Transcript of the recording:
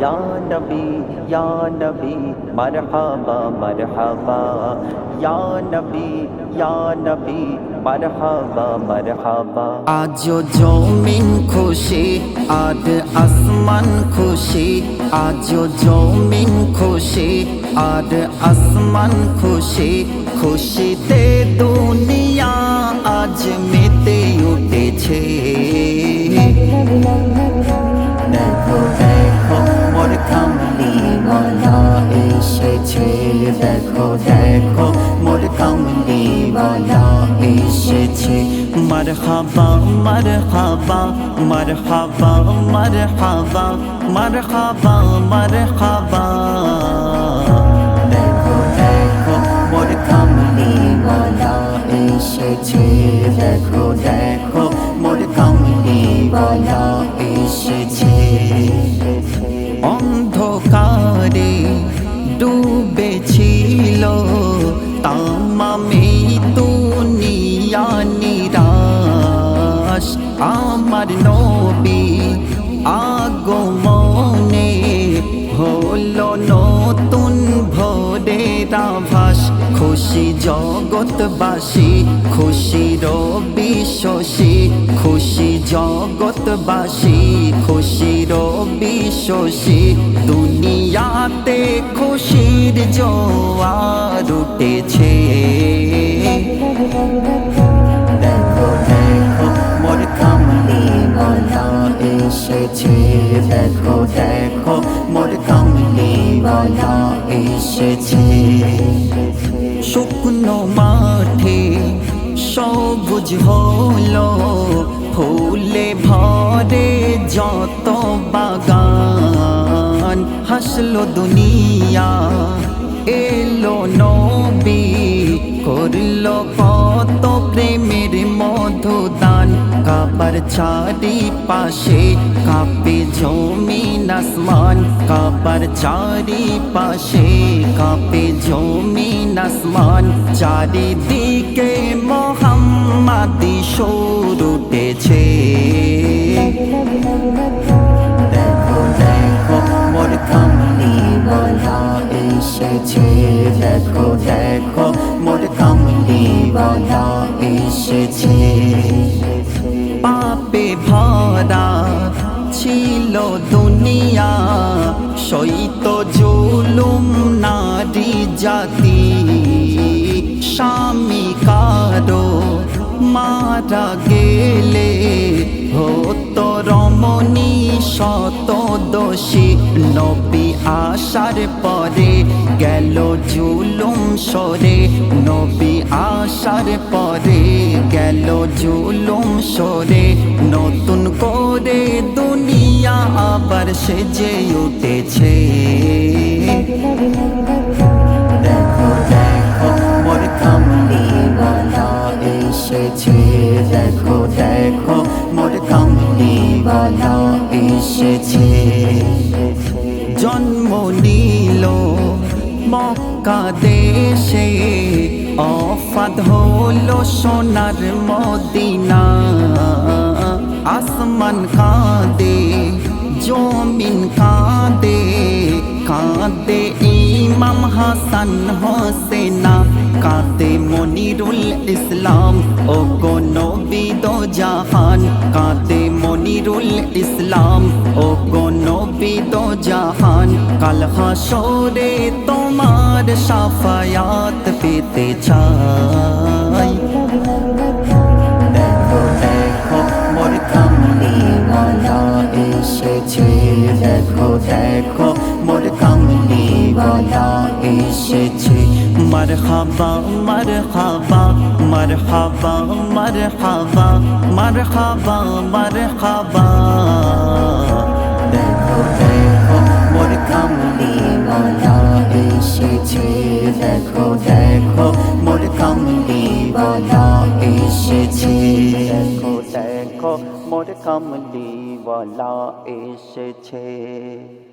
ইয়া নবী ইয়া নবী মারহাবা মারহাবা ইয়া নবী ইয়া নবী মারহাবা মারহাবা আজ জমিন খুশি আজ আসমান খুশি আজ জমিন খুশি আজ আসমান খুশি খুশিতে দুনিয়া আজ মেতে উঠেছে এসেছে দেখো দেখো মোর কামলি বলা এসেছে। মারহাবা মারহাবা মারহাবা মারহাবা মারহাবা মারহাবা। দেখো দেখো মোর কামলি বলা এসেছে। দেখো দেখো মোর কামলি বলা এসেছে। অন্ধকারে ডুবেছিল। তামামে দুনিয়া নিরাশ আমার নবী আগমনে হলো নতুন ভোরের আভাস। খুশি জগৎবাসী খুশির বিশ্বসী খুশি জগৎবাসী খুশির বিশ্বসী দুনিয়াতে খুশির জোয়ার উঠেছে। দেখো দেখো মোর কামলি বলা এসেছে। দেখো দেখো মোর কামলি বলা এসেছে। শুকনো মাঠে সবুজ হলো। হাসলো দুনিয়া, এলো নবী, করল কত প্রেমের মধুদান। কাবার চারি পাশে কাপে জমিন আসমান, কাবার চারি পাশে কাপে জমিন আসমান। চারিদিকে মোহাম্মাদি সুর উঠেছে। এসেছে দেখো দেখো, মোর কামলি বলা এসেছে। পাপে ভরা ছিল দুনিয়া, সইত জুলুম নারী জাতি। স্বামী কারও মারা গেলে হতো রমণী শত দোষী নবী আসার পরে গেল জুলুম সরে। নবী আসার পরে গেল জুলুম সরে। নতুন করে দুনিয়া আবার সেজে উঠেছে। দেখো দেখো, মোর কামলি বলা এসেছে। দেখো দেখো, মোর এসেছে। জন্ম নিল মক্কা দেশে। অফাদ হলো সোনার মদিনা। আসমান কাঁদে, জমিন কাঁদে। কাঁদে ইমাম হাসান হোসেনা। মনিরুল ইসলাম ও গো নবী জাহান, কাঁদে মনিরুল ইসলাম ও গো নবী দো জাহান, কাল হাসরে তোমার সাফায়াত পেতে চাই। দেখো দেখো এসেছে। দেখো দেখো মোর কামলি বলা এসেছে। মারহাবা মারহাবা মারহাবা মারহাবা মারহাবা মারহাবা দেখো দেখো মোর কামলি বলা এসেছে দেখো দেখো মোর কামলি বলা এসেছে দেখো দেখো মোর কামলি বলা এসেছে